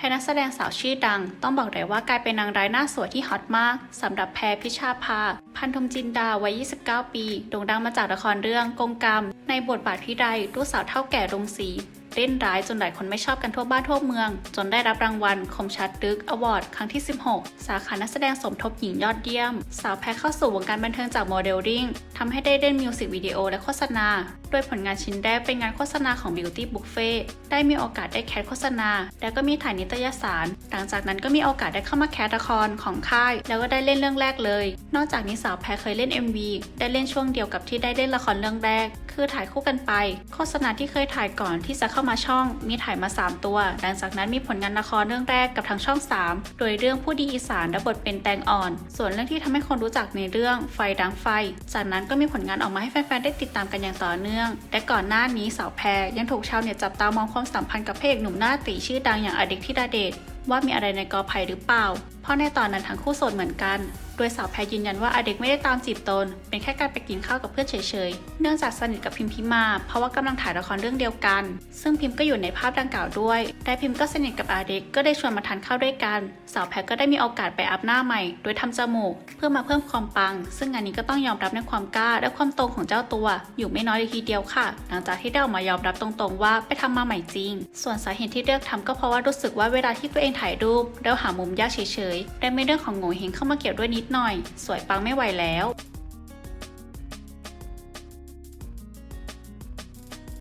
แพรนักแสดงสาวชื่อดัง ต้องบอกเลยว่ากลายเป็นนางร้ายหน้าสวยที่ฮอตมากสำหรับแพรพิชาภา พันธมจินดาวัย 29 ปีโด่งดังมาจากละครเรื่องกงกรรม ในบทบาทพี่ใดลูกสาวเท่าแก่รงสี เล่นร้ายจนหลายคนไม่ชอบกันทั่วบ้านทั่วเมือง จนได้รับรางวัลคมชัดลึกอวอร์ดครั้งที่ 16 สาขานักแสดงสมทบหญิงยอดเยี่ยม สาวแพรเข้าสู่วงการบันเทิงจากโมเดลลิ่งทำให้ได้เล่นมิวสิกวิดีโอและโฆษณา โดยผลงานชิ้นแรกเป็นงานโฆษณาของ Beauty Buffet ได้มีโอกาสได้แคสโฆษณา แล้วก็มีถ่ายนิตยสาร หลังจากนั้นก็มีโอกาสได้เข้ามาแคสละครของค่าย แล้วก็ได้เล่นเรื่องแรกเลย นอกจากนี้สาวแพรเคยเล่น MV ได้เล่นช่วงเดียวกับที่ได้เล่นละครเรื่องแรก คือถ่ายคู่กันไป โฆษณาที่เคยถ่ายก่อนที่จะเข้ามาช่องมีถ่ายมา 3 ตัว หลังจากนั้นมีผลงานละครเรื่องแรกกับทางช่อง 3 โดยเรื่องผู้ดีอีสานและบทเป็นแตงอ่อน ส่วนเรื่องที่ทำให้คนรู้จักในเรื่องไฟดังไฟ จากนั้นก็มีผลงานออกมาให้แฟนๆได้ติดตามกันอย่างต่อเนื่อง และก่อนหน้านี้สาวแพรยังถูกชาวเน็ตจับตามองความสัมพันธ์กับพระเอกหนุ่มหน้าตีชื่อดังอย่างอเด็กธิดาเดชว่ามีอะไรในกอไผ่หรือเปล่า เพราะในตอนนั้นทั้งคู่โสดเหมือนกัน โดยสาวแพรยืนยันว่าอเด็กไม่ได้ตามจีบตน เป็นแค่การไปกินข้าวกับเพื่อนเฉยๆ เนื่องจากสนิทกับพิมพิมา เพราะว่ากำลังถ่ายละครเรื่องเดียวกัน ซึ่งพิมก็อยู่ในภาพดังกล่าวด้วยและพิมก็สนิทกับอาเด็กก็ได้ชวนมาทานข้าวด้วยกัน สาวแพรก็ได้มีโอกาสไปอัพหน้าใหม่ โดยทำจมูก เพื่อมาเพิ่มความปัง ซึ่งงานนี้ก็ต้องยอมรับในความกล้าและความตรงของเจ้าตัว อยู่ไม่น้อยเลยทีเดียวค่ะ หลังจากที่ได้ออกมายอมรับตรงๆ ว่าไปทำมาใหม่จริง ส่วนสาเหตุที่เลือกทำก็เพราะว่ารู้สึกว่าเวลาที่ตัวเองถ่ายรูปแล้วหามุมยากเฉยๆและมีเรื่องของโง่เฮงเข้ามาเกี่ยวด้วยนิดหน่อย สวยปังไม่ไหวแล้ว